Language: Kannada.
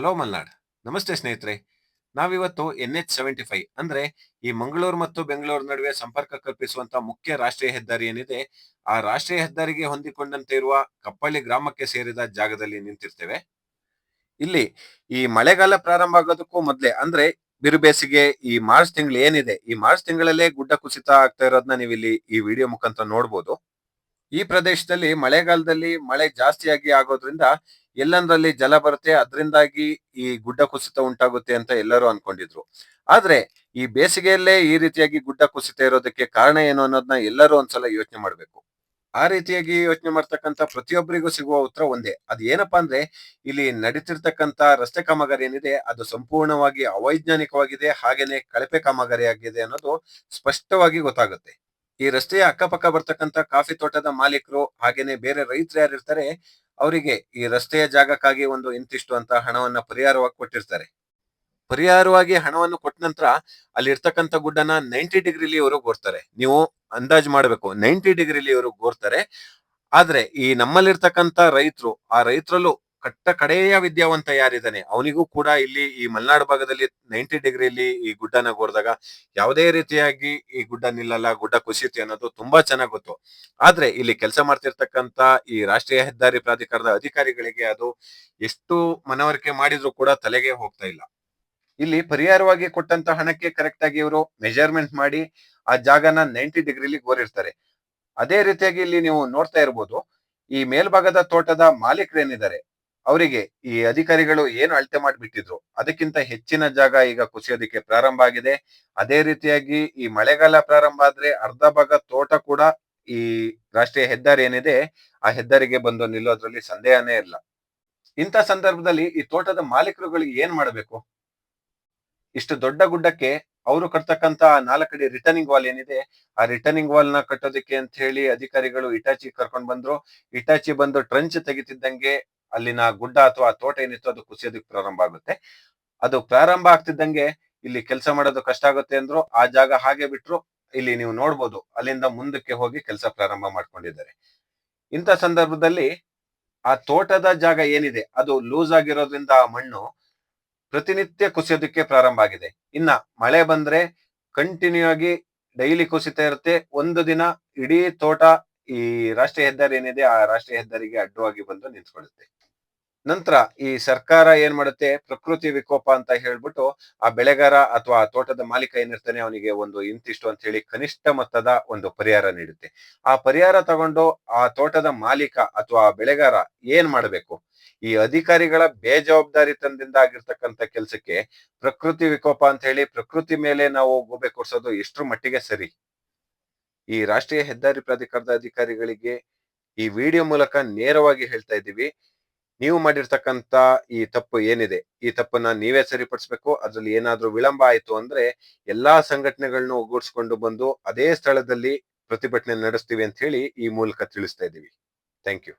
ಹಲೋ ಮಲ್ನಾಡ್. ನಮಸ್ತೆ ಸ್ನೇಹಿತರೆ. ನಾವಿವತ್ತು ಎನ್ ಎಚ್ ಸೆವೆಂಟಿ ಫೈವ್ ಅಂದ್ರೆ ಈ ಮಂಗಳೂರು ಮತ್ತು ಬೆಂಗಳೂರು ನಡುವೆ ಸಂಪರ್ಕ ಕಲ್ಪಿಸುವಂತ ಮುಖ್ಯ ರಾಷ್ಟ್ರೀಯ ಹೆದ್ದಾರಿ ಏನಿದೆ, ಆ ರಾಷ್ಟ್ರೀಯ ಹೆದ್ದಾರಿಗೆ ಹೊಂದಿಕೊಂಡಂತೆ ಇರುವ ಕಪ್ಪಳ್ಳಿ ಗ್ರಾಮಕ್ಕೆ ಸೇರಿದ ಜಾಗದಲ್ಲಿ ನಿಂತಿರ್ತೇವೆ. ಇಲ್ಲಿ ಈ ಮಳೆಗಾಲ ಪ್ರಾರಂಭ ಆಗೋದಕ್ಕೂ ಮೊದ್ಲೇ, ಅಂದ್ರೆ ಬಿರುಬೇಸಿಗೆ ಈ ಮಾರ್ಚ್ ತಿಂಗಳು ಏನಿದೆ, ಈ ಮಾರ್ಚ್ ತಿಂಗಳಲ್ಲೇ ಗುಡ್ಡ ಕುಸಿತ ಆಗ್ತಾ ಇರೋದನ್ನ ನೀವು ಇಲ್ಲಿ ಈ ವಿಡಿಯೋ ಮುಖಾಂತರ ನೋಡ್ಬೋದು. ಈ ಪ್ರದೇಶದಲ್ಲಿ ಮಳೆಗಾಲದಲ್ಲಿ ಮಳೆ ಜಾಸ್ತಿಯಾಗಿ ಆಗೋದ್ರಿಂದ ಎಲ್ಲಂದ್ರಲ್ಲಿ ಜಲ ಬರುತ್ತೆ, ಅದರಿಂದಾಗಿ ಈ ಗುಡ್ಡ ಕುಸಿತ ಉಂಟಾಗುತ್ತೆ ಅಂತ ಎಲ್ಲರೂ ಅನ್ಕೊಂಡಿದ್ರು. ಆದ್ರೆ ಈ ಬೇಸಿಗೆಯಲ್ಲೇ ಈ ರೀತಿಯಾಗಿ ಗುಡ್ಡ ಕುಸಿತ ಇರೋದಕ್ಕೆ ಕಾರಣ ಏನು ಅನ್ನೋದನ್ನ ಎಲ್ಲರೂ ಒಂದ್ಸಲ ಯೋಚನೆ ಮಾಡ್ಬೇಕು. ಆ ರೀತಿಯಾಗಿ ಯೋಚನೆ ಮಾಡ್ತಕ್ಕಂಥ ಪ್ರತಿಯೊಬ್ಬರಿಗೂ ಸಿಗುವ ಉತ್ತರ ಒಂದೇ. ಅದು ಏನಪ್ಪಾ ಅಂದ್ರೆ, ಇಲ್ಲಿ ನಡೀತಿರ್ತಕ್ಕಂತ ರಸ್ತೆ ಕಾಮಗಾರಿ ಏನಿದೆ, ಅದು ಸಂಪೂರ್ಣವಾಗಿ ಅವೈಜ್ಞಾನಿಕವಾಗಿದೆ, ಹಾಗೇನೆ ಕಳಪೆ ಕಾಮಗಾರಿ ಆಗಿದೆ ಅನ್ನೋದು ಸ್ಪಷ್ಟವಾಗಿ ಗೊತ್ತಾಗುತ್ತೆ. ಈ ರಸ್ತೆಯ ಅಕ್ಕಪಕ್ಕ ಬರ್ತಕ್ಕಂಥ ಕಾಫಿ ತೋಟದ ಮಾಲೀಕರು, ಹಾಗೇನೆ ಬೇರೆ ರೈತರು ಯಾರಿರ್ತಾರೆ ಅವರಿಗೆ ಈ ರಸ್ತೆಯ ಜಾಗಕ್ಕಾಗಿ ಒಂದು ಇಂತಿಷ್ಟು ಅಂತ ಹಣವನ್ನ ಪರಿಹಾರವಾಗಿ ಕೊಟ್ಟಿರ್ತಾರೆ. ಪರಿಹಾರವಾಗಿ ಹಣವನ್ನು ಕೊಟ್ಟ ನಂತರ ಅಲ್ಲಿ ಇರ್ತಕ್ಕಂಥ ಗುಡ್ಡನ ನೈಂಟಿ ಡಿಗ್ರಿಲಿ ಇವರು ಗೋರ್ತಾರೆ. ನೀವು ಅಂದಾಜು ಮಾಡಬೇಕು, ನೈಂಟಿ ಡಿಗ್ರಿಲಿ ಇವರು ಗೋರ್ತಾರೆ. ಆದ್ರೆ ಈ ನಮ್ಮಲ್ಲಿರ್ತಕ್ಕಂಥ ರೈತರು, ಆ ರೈತರಲ್ಲೂ ಕಟ್ಟ ಕಡೆಯ ವಿದ್ಯಾವಂತ ಯಾರಿದ್ದಾನೆ, ಅವನಿಗೂ ಕೂಡ ಇಲ್ಲಿ ಈ ಮಲೆನಾಡು ಭಾಗದಲ್ಲಿ ನೈಂಟಿ ಡಿಗ್ರಿಲಿ ಈ ಗುಡ್ಡನ ಗೋರ್ದಾಗ ಯಾವುದೇ ರೀತಿಯಾಗಿ ಈ ಗುಡ್ಡ ನಿಲ್ಲಲ್ಲ, ಗುಡ್ಡ ಕುಸಿಯುತ್ತೆ ಅನ್ನೋದು ತುಂಬಾ ಚೆನ್ನಾಗಿ ಗೊತ್ತು. ಆದ್ರೆ ಇಲ್ಲಿ ಕೆಲಸ ಮಾಡ್ತಿರ್ತಕ್ಕಂತ ಈ ರಾಷ್ಟ್ರೀಯ ಹೆದ್ದಾರಿ ಪ್ರಾಧಿಕಾರದ ಅಧಿಕಾರಿಗಳಿಗೆ ಅದು ಎಷ್ಟು ಮನವರಿಕೆ ಮಾಡಿದ್ರು ಕೂಡ ತಲೆಗೆ ಹೋಗ್ತಾ ಇಲ್ಲ. ಇಲ್ಲಿ ಪರಿಹಾರವಾಗಿ ಕೊಟ್ಟಂತ ಹಣಕ್ಕೆ ಕರೆಕ್ಟ್ ಆಗಿ ಇವರು ಮೆಜರ್ಮೆಂಟ್ ಮಾಡಿ ಆ ಜಾಗನ ನೈಂಟಿ ಡಿಗ್ರಿಲಿ ಗೋರಿರ್ತಾರೆ. ಅದೇ ರೀತಿಯಾಗಿ ಇಲ್ಲಿ ನೀವು ನೋಡ್ತಾ ಇರ್ಬೋದು, ಈ ಮೇಲ್ಭಾಗದ ತೋಟದ ಮಾಲೀಕರೇನಿದ್ದಾರೆ ಅವರಿಗೆ ಈ ಅಧಿಕಾರಿಗಳು ಏನು ಅಳತೆ ಮಾಡಿಬಿಟ್ಟಿದ್ರು, ಅದಕ್ಕಿಂತ ಹೆಚ್ಚಿನ ಜಾಗ ಈಗ ಕುಸಿಯೋದಕ್ಕೆ ಪ್ರಾರಂಭ ಆಗಿದೆ. ಅದೇ ರೀತಿಯಾಗಿ ಈ ಮಳೆಗಾಲ ಪ್ರಾರಂಭ ಆದ್ರೆ ಅರ್ಧ ಭಾಗ ತೋಟ ಕೂಡ ಈ ರಾಷ್ಟ್ರೀಯ ಹೆದ್ದಾರಿ ಏನಿದೆ, ಆ ಹೆದ್ದಾರಿಗೆ ಬಂದು ನಿಲ್ಲೋದ್ರಲ್ಲಿ ಸಂದೇಹನೇ ಇಲ್ಲ. ಇಂಥ ಸಂದರ್ಭದಲ್ಲಿ ಈ ತೋಟದ ಮಾಲೀಕರುಗಳಿಗೆ ಏನ್ ಮಾಡಬೇಕು? ಇಷ್ಟು ದೊಡ್ಡ ಗುಡ್ಡಕ್ಕೆ ಅವರು ಕಟ್ತಕ್ಕಂತ ನಾಲ್ಕಡಿ ರಿಟರ್ನಿಂಗ್ ವಾಲ್ ಏನಿದೆ, ಆ ರಿಟರ್ನಿಂಗ್ ವಾಲ್ನ ಕಟ್ಟೋದಕ್ಕೆ ಅಂತ ಹೇಳಿ ಅಧಿಕಾರಿಗಳು ಇಟಾಚಿ ಕರ್ಕೊಂಡ್ ಬಂದ್ರು. ಇಟಾಚಿ ಬಂದು ಟ್ರಂಚ್ ತೆಗಿತಿದ್ದಂಗೆ ಅಲ್ಲಿನ ಗುಡ್ಡ ಅಥವಾ ತೋಟ ಏನಿತ್ತು ಅದು ಕುಸಿಯೋದಕ್ಕೆ ಪ್ರಾರಂಭ ಆಗುತ್ತೆ. ಅದು ಪ್ರಾರಂಭ ಆಗ್ತಿದ್ದಂಗೆ ಇಲ್ಲಿ ಕೆಲಸ ಮಾಡೋದು ಕಷ್ಟ ಆಗುತ್ತೆ ಅಂದ್ರು ಆ ಜಾಗ ಹಾಗೆ ಬಿಟ್ರು ಇಲ್ಲಿ ನೀವು ನೋಡ್ಬೋದು. ಅಲ್ಲಿಂದ ಮುಂದಕ್ಕೆ ಹೋಗಿ ಕೆಲಸ ಪ್ರಾರಂಭ ಮಾಡ್ಕೊಂಡಿದ್ದಾರೆ. ಇಂಥ ಸಂದರ್ಭದಲ್ಲಿ ಆ ತೋಟದ ಜಾಗ ಏನಿದೆ, ಅದು ಲೂಸ್ ಆಗಿರೋದ್ರಿಂದ ಆ ಮಣ್ಣು ಪ್ರತಿನಿತ್ಯ ಕುಸಿಯೋದಕ್ಕೆ ಪ್ರಾರಂಭ ಆಗಿದೆ. ಇನ್ನ ಮಳೆ ಬಂದ್ರೆ ಕಂಟಿನ್ಯೂ ಆಗಿ ಡೈಲಿ ಕುಸಿತಾ ಇರುತ್ತೆ. ಒಂದು ದಿನ ಇಡೀ ತೋಟ ಈ ರಾಷ್ಟ್ರೀಯ ಹೆದ್ದಾರಿ ಏನಿದೆ, ಆ ರಾಷ್ಟ್ರೀಯ ಹೆದ್ದಾರಿಗೆ ಅಡ್ಡವಾಗಿ ಬಂದು ನಿಂತ್ಕೊಳ್ಳುತ್ತೆ. ನಂತರ ಈ ಸರ್ಕಾರ ಏನ್ ಮಾಡುತ್ತೆ, ಪ್ರಕೃತಿ ವಿಕೋಪ ಅಂತ ಹೇಳ್ಬಿಟ್ಟು ಆ ಬೆಳೆಗಾರ ಅಥವಾ ಆ ತೋಟದ ಮಾಲೀಕ ಏನಿರ್ತಾನೆ, ಅವನಿಗೆ ಒಂದು ಇಂತಿಷ್ಟು ಅಂತ ಹೇಳಿ ಕನಿಷ್ಠ ಮೊತ್ತದ ಒಂದು ಪರಿಹಾರ ನೀಡುತ್ತೆ. ಆ ಪರಿಹಾರ ತಗೊಂಡು ಆ ತೋಟದ ಮಾಲೀಕ ಅಥವಾ ಬೆಳೆಗಾರ ಏನ್ ಮಾಡಬೇಕು? ಈ ಅಧಿಕಾರಿಗಳ ಬೇಜವಾಬ್ದಾರಿತನದಿಂದ ಆಗಿರ್ತಕ್ಕಂಥ ಕೆಲಸಕ್ಕೆ ಪ್ರಕೃತಿ ವಿಕೋಪ ಅಂತ ಹೇಳಿ ಪ್ರಕೃತಿ ಮೇಲೆ ನಾವು ಗೂಬೆ ಕೊಡ್ಸೋದು ಎಷ್ಟರ ಮಟ್ಟಿಗೆ ಸರಿ. ಈ ರಾಷ್ಟ್ರೀಯ ಹೆದ್ದಾರಿ ಪ್ರಾಧಿಕಾರದ ಅಧಿಕಾರಿಗಳಿಗೆ ಈ ವಿಡಿಯೋ ಮೂಲಕ ನೇರವಾಗಿ ಹೇಳ್ತಾ ಇದ್ದೀವಿ. ನೀವು ಮಾಡಿರ್ತಕ್ಕಂತ ಈ ತಪ್ಪು ಏನಿದೆ? ಈ ತಪ್ಪನ್ನ ನೀವೇ ಸರಿಪಡಿಸ್ಬೇಕು. ಅದ್ರಲ್ಲಿ ಏನಾದ್ರೂ ವಿಳಂಬ ಆಯ್ತು ಅಂದ್ರೆ ಎಲ್ಲಾ ಸಂಘಟನೆಗಳನ್ನು ಒಗ್ಗೂಡಿಸ್ಕೊಂಡು ಬಂದು ಅದೇ ಸ್ಥಳದಲ್ಲಿ ಪ್ರತಿಭಟನೆ ನಡೆಸ್ತೀವಿ ಅಂತ ಹೇಳಿ ಈ ಮೂಲಕ ತಿಳಿಸ್ತಾ ಇದ್ದೀವಿ. Thank you.